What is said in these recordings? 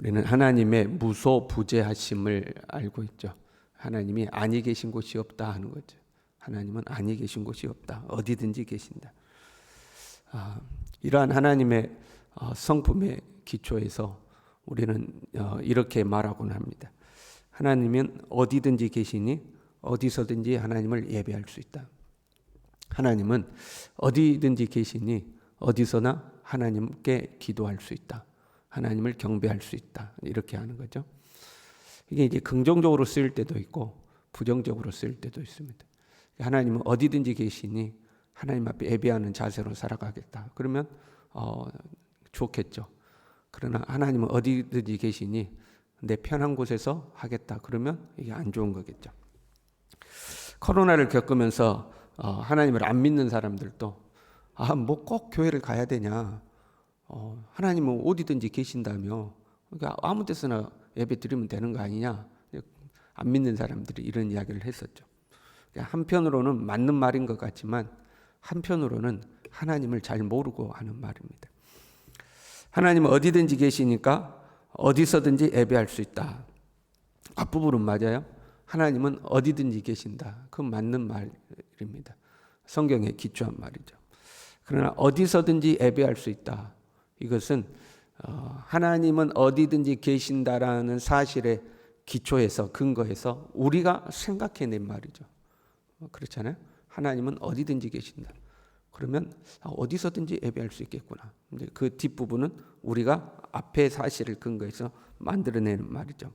우리는 하나님의 무소 부재하심을 알고 있죠. 하나님이 아니 계신 곳이 없다 하는 거죠. 하나님은 아니 계신 곳이 없다. 어디든지 계신다. 아, 이러한 하나님의 어, 성품의 기초에서 우리는 어, 이렇게 말하곤 합니다. 하나님은 어디든지 계시니 어디서든지 하나님을 예배할 수 있다. 하나님은 어디든지 계시니 어디서나 하나님께 기도할 수 있다. 하나님을 경배할 수 있다. 이렇게 하는 거죠. 이게 이제 긍정적으로 쓰일 때도 있고 부정적으로 쓰일 때도 있습니다. 하나님은 어디든지 계시니 하나님 앞에 예배하는 자세로 살아가겠다. 그러면 어, 좋겠죠. 그러나 하나님은 어디든지 계시니 내 편한 곳에서 하겠다. 그러면 이게 안 좋은 거겠죠. 코로나를 겪으면서 어, 하나님을 안 믿는 사람들도 아, 뭐 꼭 교회를 가야 되냐. 어, 하나님은 어디든지 계신다며. 그러니까 아무 데서나 예배 드리면 되는 거 아니냐. 안 믿는 사람들이 이런 이야기를 했었죠. 그러니까 한편으로는 맞는 말인 것 같지만 한편으로는 하나님을 잘 모르고 하는 말입니다. 하나님은 어디든지 계시니까 어디서든지 예배할 수 있다. 앞부분은 맞아요. 하나님은 어디든지 계신다. 그 맞는 말입니다. 성경에 기초한 말이죠. 그러나 어디서든지 예배할 수 있다. 이것은 어, 하나님은 어디든지 계신다라는 사실에 기초해서 근거해서 우리가 생각해낸 말이죠. 어, 그렇잖아요. 하나님은 어디든지 계신다. 그러면 아, 어디서든지 예배할 수 있겠구나. 근데 그 뒷부분은 우리가 앞에 사실을 근거해서 만들어내는 말이죠.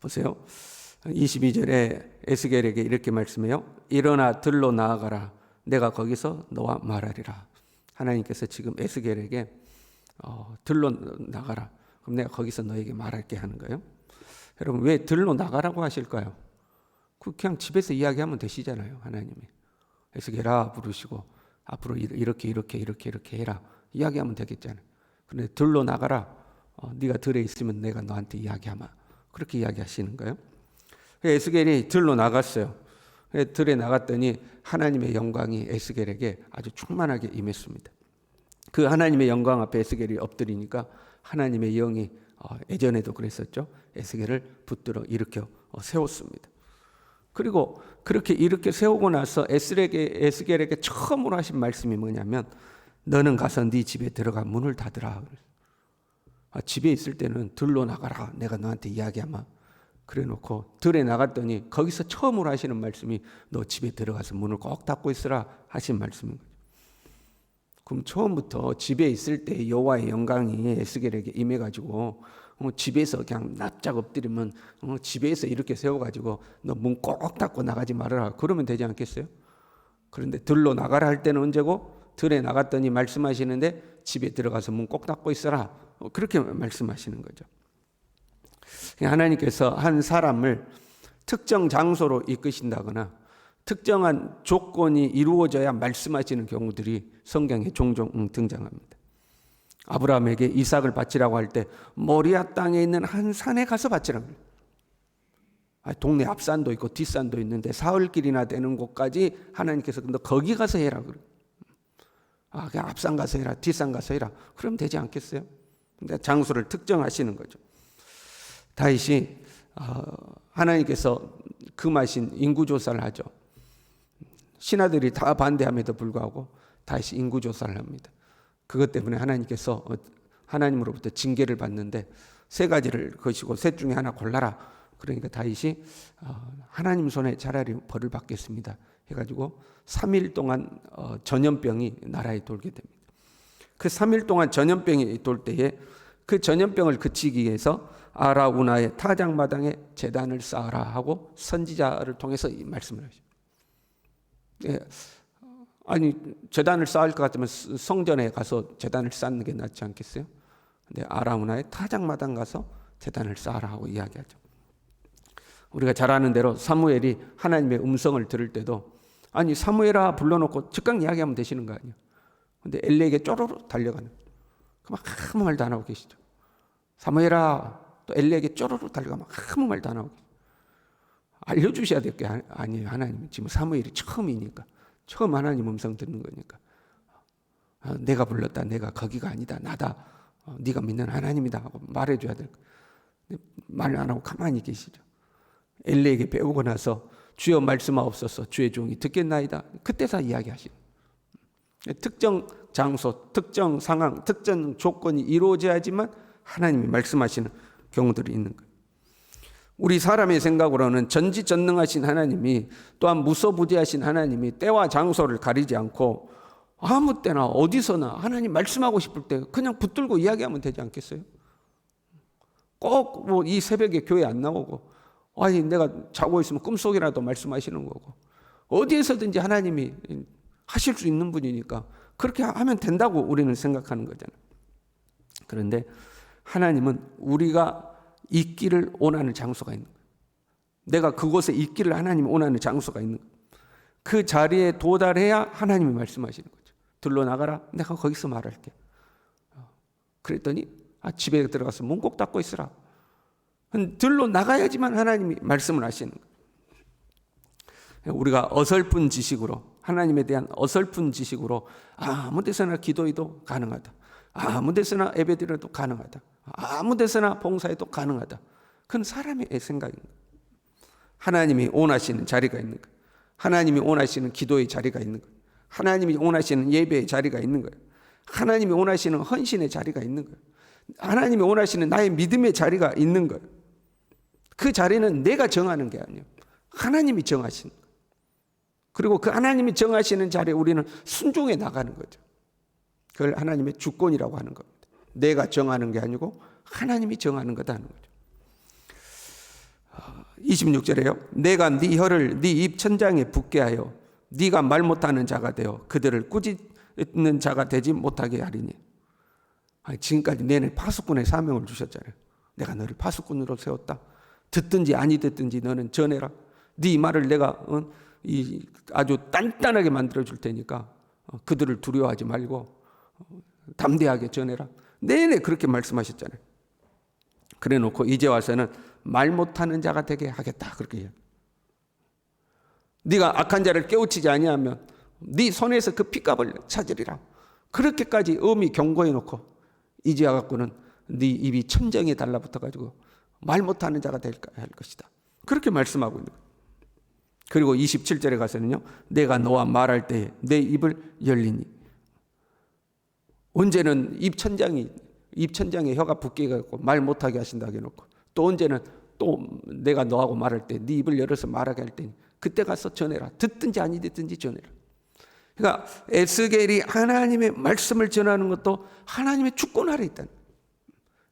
보세요. 22절에 에스겔에게 이렇게 말씀해요. 일어나 들로 나아가라. 내가 거기서 너와 말하리라. 하나님께서 지금 에스겔에게 어, 들로 나가라. 그럼 내가 거기서 너에게 말할게 하는 거예요. 여러분 왜 들로 나가라고 하실까요? 그 그냥 집에서 이야기하면 되시잖아요. 하나님이 에스겔아 부르시고 앞으로 이렇게 이렇게 이렇게 이렇게 해라 이야기하면 되겠잖아요. 근데 들로 나가라. 어, 네가 들에 있으면 내가 너한테 이야기하마. 그렇게 이야기하시는 거예요. 에스겔이 들로 나갔어요. 들에 나갔더니 하나님의 영광이 에스겔에게 아주 충만하게 임했습니다. 그 하나님의 영광 앞에 에스겔이 엎드리니까 하나님의 영이 어, 예전에도 그랬었죠. 에스겔을 붙들어 일으켜 어, 세웠습니다. 그리고 그렇게 이렇게 세우고 나서 에스겔에게, 에스겔에게 처음으로 하신 말씀이 뭐냐면 너는 가서 네 집에 들어가 문을 닫으라. 아, 집에 있을 때는 들로 나가라. 내가 너한테 이야기하마. 그래 놓고 들에 나갔더니 거기서 처음으로 하시는 말씀이 너 집에 들어가서 문을 꼭 닫고 있으라 하신 말씀인 거죠. 그럼 처음부터 집에 있을 때 여호와의 영광이 에스겔에게 임해 가지고 어, 집에서 그냥 납작 엎드리면 어, 집에서 이렇게 세워 가지고 너 문 꼭 닫고 나가지 말아라. 그러면 되지 않겠어요? 그런데 들로 나가라 할 때는 언제고 들에 나갔더니 말씀하시는데 집에 들어가서 문 꼭 닫고 있어라. 어, 그렇게 말씀하시는 거죠. 하나님께서 한 사람을 특정 장소로 이끄신다거나 특정한 조건이 이루어져야 말씀하시는 경우들이 성경에 종종 등장합니다. 아브라함에게 이삭을 바치라고 할 때 모리아 땅에 있는 한 산에 가서 바치라고 합니다. 동네 앞산도 있고 뒷산도 있는데 사흘길이나 되는 곳까지 하나님께서 너 거기 가서 해라 그래. 아, 그냥 앞산 가서 해라, 뒷산 가서 해라. 그럼 되지 않겠어요? 근데 장소를 특정하시는 거죠. 다윗이 어, 하나님께서 금하신 인구 조사를 하죠. 신하들이 다 반대함에도 불구하고 다시 인구 조사를 합니다. 그것 때문에 하나님께서 어, 하나님으로부터 징계를 받는데 세 가지를 거시고 셋 중에 하나 골라라. 그러니까 다윗이 어, 하나님 손에 차라리 벌을 받겠습니다. 해가지고 3일 동안 전염병이 나라에 돌게 됩니다. 그 3일 동안 전염병이 돌 때에 그 전염병을 그치기 위해서 아라우나의 타작마당에 재단을 쌓아라 하고 선지자를 통해서 이 말씀을 하죠. 예. 아니 재단을 쌓을 것 같으면 성전에 가서 재단을 쌓는 게 낫지 않겠어요? 근데 아라우나의 타작마당 가서 재단을 쌓아라 하고 이야기하죠. 우리가 잘 아는 대로 사무엘이 하나님의 음성을 들을 때도 아니 사무엘아 불러놓고 즉각 이야기하면 되시는 거 아니에요. 근데 엘리에게 쪼르르 달려가는. 그막 아무 말도 안 하고 계시죠. 사무엘아 또 엘리에게 쪼르르 달려가 막 아무 말도 안 하고 알려주셔야 될 게 아니에요. 하나님 지금 사무엘이 처음이니까 처음 하나님 음성 듣는 거니까 아, 내가 불렀다. 내가 거기가 아니다. 나다. 어, 네가 믿는 하나님이다 하고 말해줘야 될 거예요. 말안 하고 가만히 계시죠. 엘리에게 배우고 나서 주여 말씀하옵소서 주의 종이 듣겠나이다. 그때서 거예요. 특정 장소, 특정 상황, 특정 조건이 이루어져야지만 하나님이 말씀하시는 경우들이 있는 거예요. 우리 사람의 생각으로는 전지전능하신 하나님이 또한 무소부지하신 하나님이 때와 장소를 가리지 않고 아무 때나 어디서나 하나님 말씀하고 싶을 때 그냥 붙들고 이야기하면 되지 않겠어요? 꼭 뭐 이 새벽에 교회 안 나오고 아니 내가 자고 있으면 꿈속이라도 말씀하시는 거고 어디에서든지 하나님이 하실 수 있는 분이니까 그렇게 하면 된다고 우리는 생각하는 거잖아요. 그런데 하나님은 우리가 있기를 원하는 장소가 있는 거예요. 내가 그곳에 있기를 하나님이 원하는 장소가 있는 거예요. 그 자리에 도달해야 하나님이 말씀하시는 거죠. 들러 나가라. 내가 거기서 말할게. 어, 그랬더니 아, 집에 들어가서 문 꼭 닫고 있으라. 들러 나가야지만 하나님이 말씀을 하시는 거예요. 우리가 어설픈 지식으로 하나님에 대한 어설픈 지식으로 아무 데서나 기도해도 가능하다. 아무 데서나 예배 드려도 가능하다. 아무 데서나 봉사해도 가능하다. 그건 사람의 생각입니다. 하나님이 원하시는 자리가 있는 거예요. 하나님이 원하시는 기도의 자리가 있는 거예요. 하나님이 원하시는 예배의 자리가 있는 거예요. 하나님이 원하시는 헌신의 자리가 있는 거예요. 하나님이 원하시는 나의 믿음의 자리가 있는 거예요. 그 자리는 내가 정하는 게 아니에요. 하나님이 정하시는 거예요. 그리고 그 하나님이 정하시는 자리에 우리는 순종해 나가는 거죠. 그걸 하나님의 주권이라고 하는 겁니다. 내가 정하는 게 아니고 하나님이 정하는 거다는 거죠. 26절에요. 내가 네 혀를 네 입 천장에 붙게 하여 네가 말 못하는 자가 되어 그들을 꾸짖는 자가 되지 못하게 하리니. 지금까지 내내 파수꾼의 사명을 주셨잖아요. 내가 너를 파수꾼으로 세웠다. 듣든지 아니 듣든지 너는 전해라. 네 말을 내가 어, 아주 단단하게 만들어 줄 테니까 어, 그들을 두려워하지 말고 어, 담대하게 전해라. 내내 그렇게 말씀하셨잖아요. 그래 놓고 이제 와서는 말 못하는 자가 되게 하겠다. 그렇게 해요. 네가 악한 자를 깨우치지 아니하면 네 손에서 그 핏값을 찾으리라. 그렇게까지 엄히 경고해 놓고 이제 와갖고는 네 입이 천정에 달라붙어 가지고 말 못하는 자가 될 것이다. 그렇게 말씀하고 있는 거예요. 그리고 27절에 가서는요. 내가 너와 말할 때내 입을 열리니 언제는 입천장이 입천장에 혀가 붙게 갖고 말 못하게 하신다 해놓고 또 언제는 또 내가 너하고 말할 때 네 입을 열어서 말하게 할 때니 그때 가서 전해라. 듣든지 아니 듣든지 전해라. 그러니까 에스겔이 하나님의 말씀을 전하는 것도 하나님의 주권 아래 있다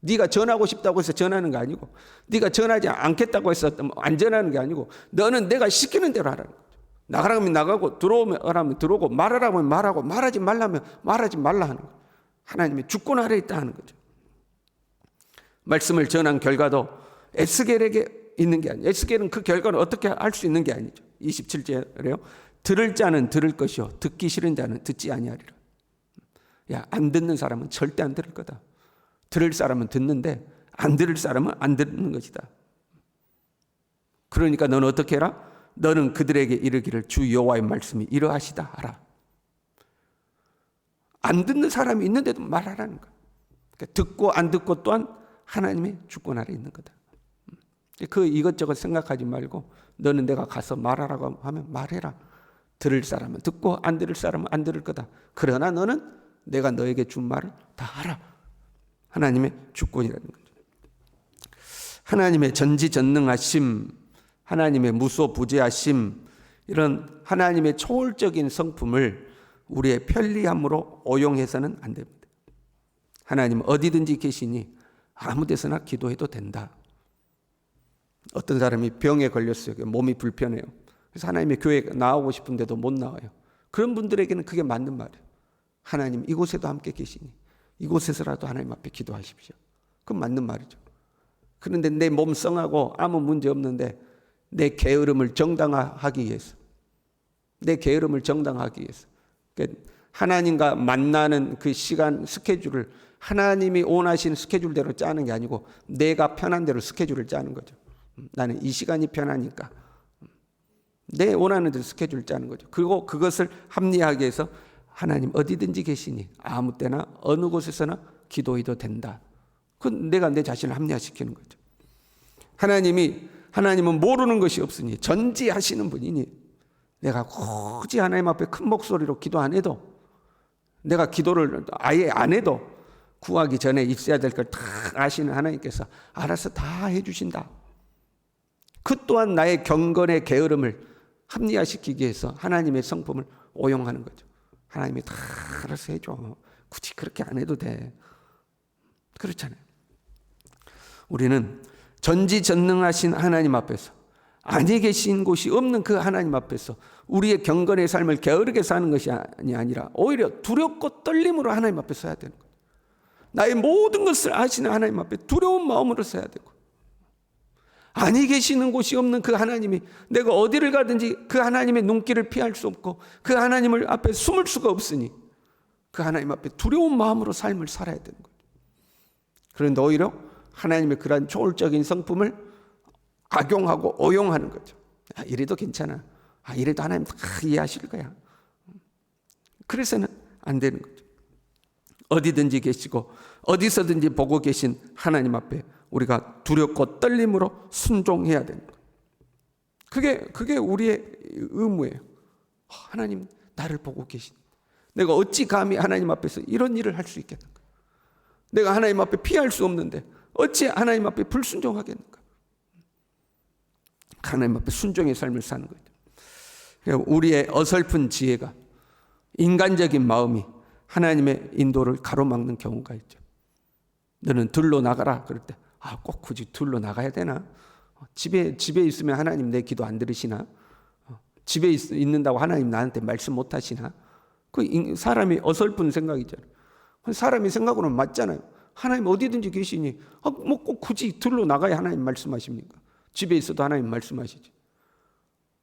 네가 전하고 싶다고 해서 전하는 거 아니고 네가 전하지 않겠다고 해서 안 전하는 게 아니고 너는 내가 시키는 대로 하라는 거죠. 나가라면 나가고 들어오면 하라면 들어오고 말하라면 말하고 말하지 말라면 말하지 말라 하는 거예요 하나님의 주권 아래 있다 하는 거죠. 말씀을 전한 결과도 에스겔에게 있는 게 아니에요. 에스겔은 그 결과를 어떻게 할수 있는 게 아니죠. 27절에요. 들을 자는 들을 것이요 듣기 싫은 자는 듣지 아니하리라. 야, 안 듣는 사람은 절대 안 들을 거다. 들을 사람은 듣는데 안 들을 사람은 안 듣는 것이다. 그러니까 너는 어떻게 해라? 너는 그들에게 이르기를 주 여호와의 말씀이 이러하시다 하라. 안 듣는 사람이 있는데도 말하라는 거야. 그러니까 듣고 안 듣고 또한 하나님의 주권 아래 있는 거다. 그 이것저것 생각하지 말고 너는 내가 가서 말하라고 하면 말해라. 들을 사람은 듣고 안 들을 사람은 안 들을 거다. 그러나 너는 내가 너에게 준 말을 다 하라. 하나님의 주권이라는 거죠. 하나님의 전지전능하심, 하나님의 무소부재하심, 이런 하나님의 초월적인 성품을 우리의 편리함으로 오용해서는 안 됩니다. 하나님 어디든지 계시니 아무 데서나 기도해도 된다. 어떤 사람이 병에 걸렸어요. 몸이 불편해요. 그래서 하나님의 교회 나오고 싶은데도 못 나와요. 그런 분들에게는 그게 맞는 말이에요. 하나님 이곳에도 함께 계시니 이곳에서라도 하나님 앞에 기도하십시오. 그건 맞는 말이죠. 그런데 내 몸 성하고 아무 문제 없는데 내 게으름을 정당화하기 위해서 내 게으름을 정당화하기 위해서 하나님과 만나는 그 시간 스케줄을 하나님이 원하시는 스케줄대로 짜는 게 아니고 내가 편한 대로 스케줄을 짜는 거죠. 나는 이 시간이 편하니까 내 원하는 대로 스케줄을 짜는 거죠. 그리고 그것을 합리하게 해서 하나님 어디든지 계시니 아무 때나 어느 곳에서나 기도해도 된다. 그 내가 내 자신을 합리화시키는 거죠. 하나님이 하나님은 모르는 것이 없으니 전지하시는 분이니 내가 굳이 하나님 앞에 큰 목소리로 기도 안 해도 내가 기도를 아예 안 해도 구하기 전에 있어야 될 걸 다 아시는 하나님께서 알아서 다 해주신다. 그 또한 나의 경건의 게으름을 합리화시키기 위해서 하나님의 성품을 오용하는 거죠. 하나님이 다 알아서 해줘. 굳이 그렇게 안 해도 돼. 그렇잖아요. 우리는 전지전능하신 하나님 앞에서 아니 계신 곳이 없는 그 하나님 앞에서 우리의 경건의 삶을 게으르게 사는 것이 아니라 오히려 두렵고 떨림으로 하나님 앞에 서야 되는 거예요. 나의 모든 것을 아시는 하나님 앞에 두려운 마음으로 서야 되고 아니 계시는 곳이 없는 그 하나님이 내가 어디를 가든지 그 하나님의 눈길을 피할 수 없고 그 하나님을 앞에 숨을 수가 없으니 그 하나님 앞에 두려운 마음으로 삶을 살아야 되는 거예요. 그런데 오히려 하나님의 그러한 초월적인 성품을 악용하고 오용하는 거죠. 아, 이래도 괜찮아. 아, 이래도 하나님 다 이해하실 거야. 그래서는 안 되는 거죠. 어디든지 계시고 어디서든지 보고 계신 하나님 앞에 우리가 두렵고 떨림으로 순종해야 되는 거예요. 그게 그게 우리의 의무예요. 아, 하나님 나를 보고 계신. 내가 어찌 감히 하나님 앞에서 이런 일을 할 수 있겠는가? 내가 하나님 앞에 피할 수 없는데 어찌 하나님 앞에 불순종하겠는가? 하나님 앞에 순종의 삶을 사는 거죠. 우리의 어설픈 지혜가 인간적인 마음이 하나님의 인도를 가로막는 경우가 있죠. 너는 들로 나가라 그럴 때, 아, 꼭 굳이 들로 나가야 되나? 집에, 집에 있으면 하나님 내 기도 안 들으시나? 집에 있, 있는다고 하나님 나한테 말씀 못 하시나? 그 사람이 어설픈 생각이잖아요. 사람이 생각으로는 맞잖아요. 하나님 어디든지 계시니, 아, 뭐꼭 굳이 들로 나가야 하나님 말씀하십니까? 집에 있어도 하나님 말씀하시지.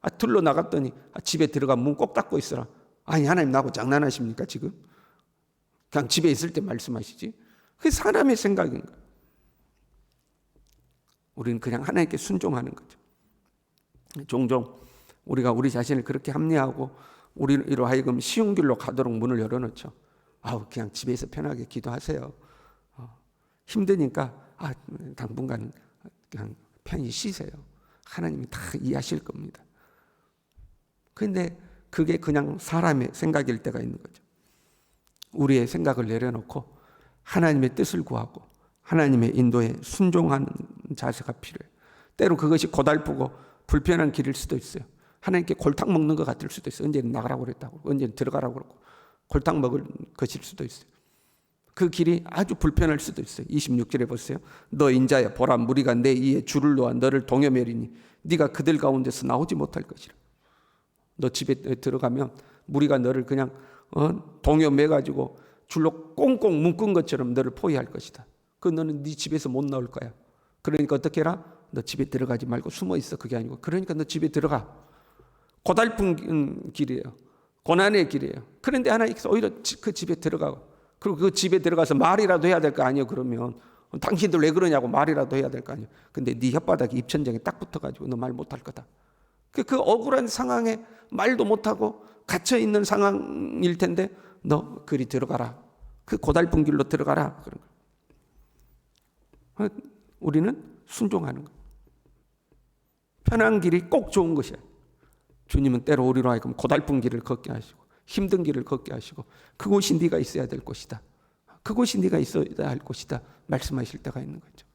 아, 들로 나갔더니 아, 집에 들어가 문 꼭 닫고 있어라. 아니, 하나님 나하고 장난하십니까, 지금? 그냥 집에 있을 때 말씀하시지. 그게 사람의 생각인 거예요. 우리는 그냥 하나님께 순종하는 거죠. 종종 우리가 우리 자신을 그렇게 합리하고 우리로 하여금 쉬운 길로 가도록 문을 열어놓죠. 아우, 그냥 집에서 편하게 기도하세요. 어, 힘드니까, 아, 당분간 그냥 편히 쉬세요. 하나님이 다 이해하실 겁니다. 그런데 그게 그냥 사람의 생각일 때가 있는 거죠. 우리의 생각을 내려놓고 하나님의 뜻을 구하고 하나님의 인도에 순종하는 자세가 필요해요. 때로 그것이 고달프고 불편한 길일 수도 있어요. 하나님께 골탕 먹는 것 같을 수도 있어요. 언제는 나가라고 그랬다고, 언제는 들어가라고 그러고 골탕 먹을 것일 수도 있어요. 그 길이 아주 불편할 수도 있어요. 26절에 보세요. 너 인자야 보라 무리가 내 이에 줄을 놓아 너를 동여매리니 네가 그들 가운데서 나오지 못할 것이라. 너 집에 들어가면 무리가 너를 그냥 어? 동여매 가지고 줄로 꽁꽁 묶은 것처럼 너를 포위할 것이다. 그 너는 네 집에서 못 나올 거야. 그러니까 어떻게 해라? 너 집에 들어가지 말고 숨어 있어. 그게 아니고 그러니까 너 집에 들어가. 고달픈 길이에요. 고난의 길이에요. 그런데 하나님께서 오히려 그 집에 들어가고 그리고 그 집에 들어가서 말이라도 해야 될 거 아니에요. 그러면 당신들 왜 그러냐고 말이라도 해야 될 거 아니에요. 근데 네 혓바닥이 입천장에 딱 붙어가지고 너 말 못할 거다. 그, 그 억울한 상황에 말도 못하고 갇혀 있는 상황일 텐데 너 그리 들어가라. 그 고달픈 길로 들어가라. 그런 거. 우리는 순종하는 거. 편한 길이 꼭 좋은 것이야. 주님은 때로 우리로 하여금 고달픈 길을 걷게 하시고 힘든 길을 걷게 하시고 그곳이 네가 있어야 될 곳이다. 그곳이 네가 있어야 할 곳이다. 말씀하실 때가 있는 거죠.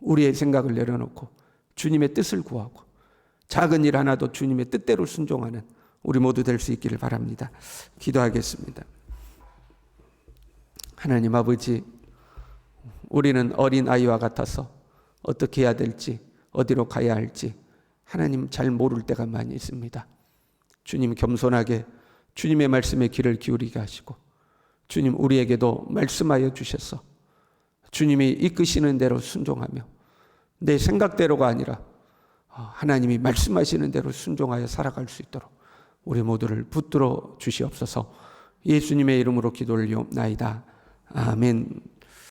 우리의 생각을 내려놓고 주님의 뜻을 구하고 작은 일 하나도 주님의 뜻대로 순종하는 우리 모두 될 수 있기를 바랍니다. 기도하겠습니다. 하나님 아버지, 우리는 어린 아이와 같아서 어떻게 해야 될지, 어디로 가야 할지 하나님 잘 모를 때가 많이 있습니다. 주님 겸손하게 주님의 말씀에 귀를 기울이게 하시고 주님 우리에게도 말씀하여 주셔서 주님이 이끄시는 대로 순종하며 내 생각대로가 아니라 하나님이 말씀하시는 대로 순종하여 살아갈 수 있도록 우리 모두를 붙들어 주시옵소서 예수님의 이름으로 기도 올리옵나이다. 아멘.